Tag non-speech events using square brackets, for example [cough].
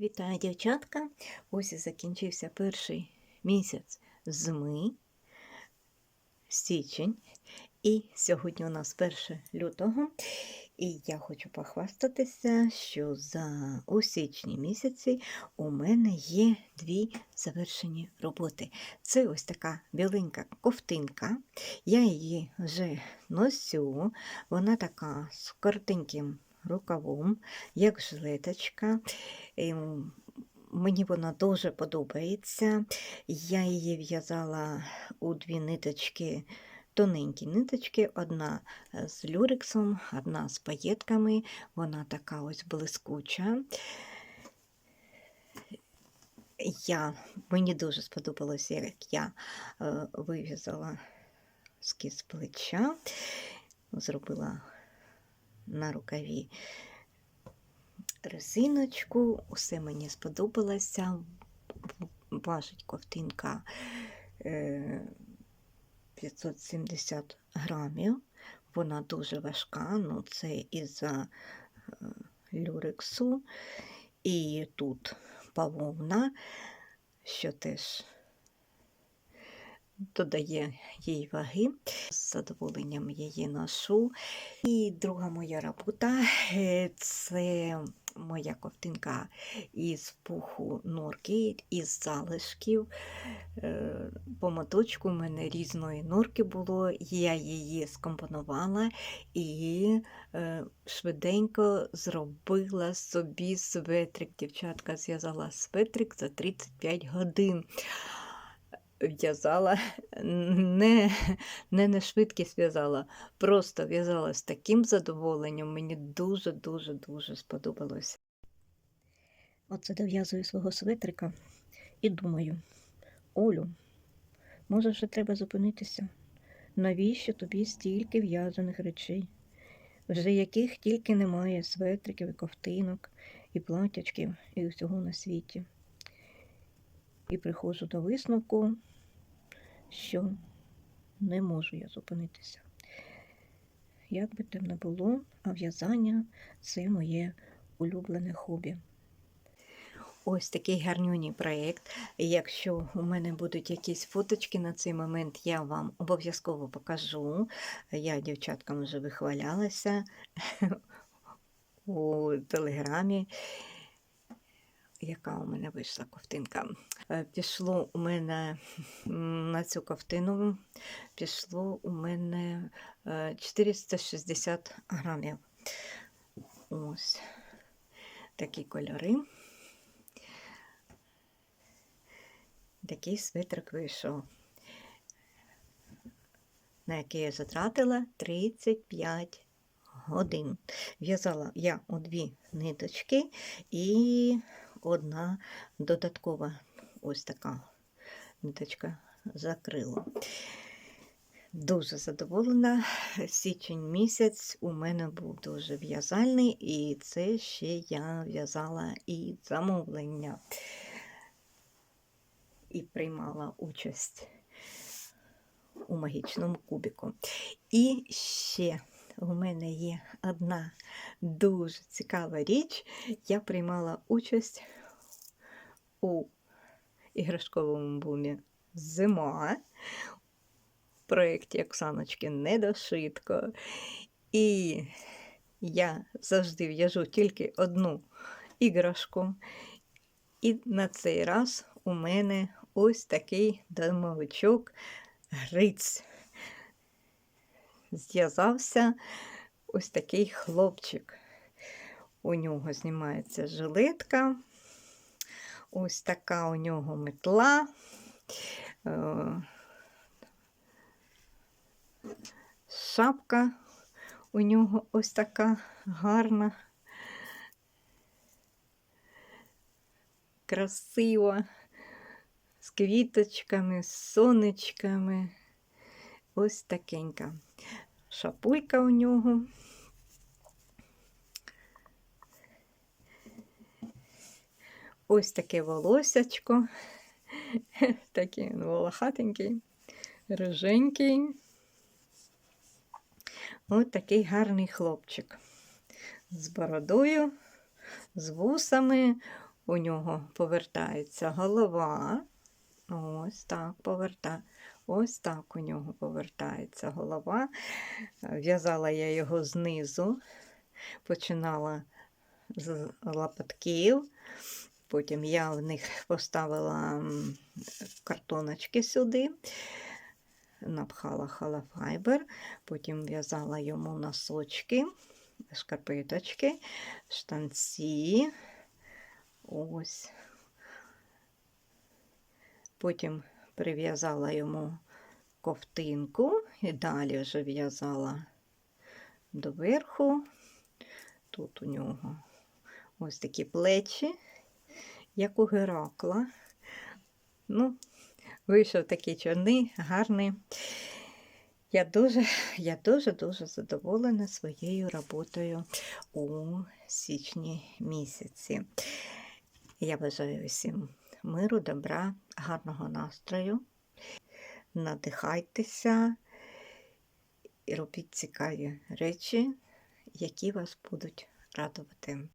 Вітаю, дівчатка! Ось і закінчився перший місяць зими, січень. І сьогодні у нас 1 лютого. І я хочу похвастатися, що за у січні місяці у мене є дві завершені роботи. Це ось така біленька ковтинка. Я її вже носю. Вона така з коротеньким рукавом, як жилеточка. Ем, Мені вона дуже подобається. Я її в'язала у дві ниточки, тоненькі ниточки, одна з люрексом, одна з паєтками. Вона така ось блискуча. Я, Мені дуже сподобалося, як я е, вив'язала скіз плеча, зробила на рукаві резиночку, усе мені сподобалося. Важить ковтинка е, 570 грамів. Вона дуже важка, ну це із-за е, люрексу. І тут бавовна, що теж додає їй ваги. З задоволенням її ношу. І друга моя робота е, це моя ковтинка із пуху норки, із залишків. Е, По моточку у мене різної норки було, я її скомпонувала і е, швиденько зробила собі светрик. Дівчатка зв'язала светрик за 35 годин. В'язала, не не на швидкість в'язала, просто в'язала з таким задоволенням, мені дуже-дуже дуже сподобалося. Оце дов'язую свого светрика і думаю, Олю, може вже треба зупинитися? Навіщо тобі стільки в'язаних речей, вже яких тільки немає светриків і ковтинок, і платячків, і усього на світі. І приходжу до висновку, що не можу я зупинитися. Як би там не було, а в'язання це моє улюблене хобі. Ось такий гарнюній проєкт. Якщо у мене будуть якісь фоточки на цей момент, я вам обов'язково покажу. Я дівчаткам вже вихвалялася [laughs] у телеграмі яка у мене вийшла ковтинка. Е, пішло у мене на цю ковтину пішло у мене 460 е, грамів. Ось такі кольори. Такий свитрик вийшов, на який я затратила 35 годин. В'язала я у дві ниточки і одна додаткова ось така ниточка закрила. Дуже задоволена. Січень місяць у мене був дуже в'язальний, і це ще я в'язала і замовлення, і приймала участь у магічному кубіку. І ще у мене є одна дуже цікава річ. Я приймала участь у іграшковому бумі Зима в проєкті Оксаночки Недошитко. І я завжди в'яжу тільки одну іграшку. І на цей раз у мене ось такий домовичок Гриць зв'язався ось такий хлопчик. У нього знімається жилетка, ось така у нього метла. Е, шапка у нього ось така гарна, красива, з квіточками, з сонечками. Ось такенька шапулька у нього. Ось таке волосячко, [laughs] такий він волохатенький, риженький. Ось такий гарний хлопчик з бородою, з вусами. у нього повертається голова. Ось так поверта. Ось так у нього повертається голова. В'язала я його знизу, починала з лопатків. Потім я в них поставила картоночки сюди, напхала халафайбер, потім в'язала йому носочки, шкарпеточки, штанці. Ось. Потім прив'язала йому ковтинку і далі вже в'язала доверху. Тут у нього ось такі плечі, як у Геракла. Ну, вийшов такий чорний, гарний. Я дуже, я дуже-дуже задоволена своєю роботою у січні місяці. Я бажаю всім миру, добра, гарного настрою. Надихайтеся і робіть цікаві речі, які вас будуть радувати.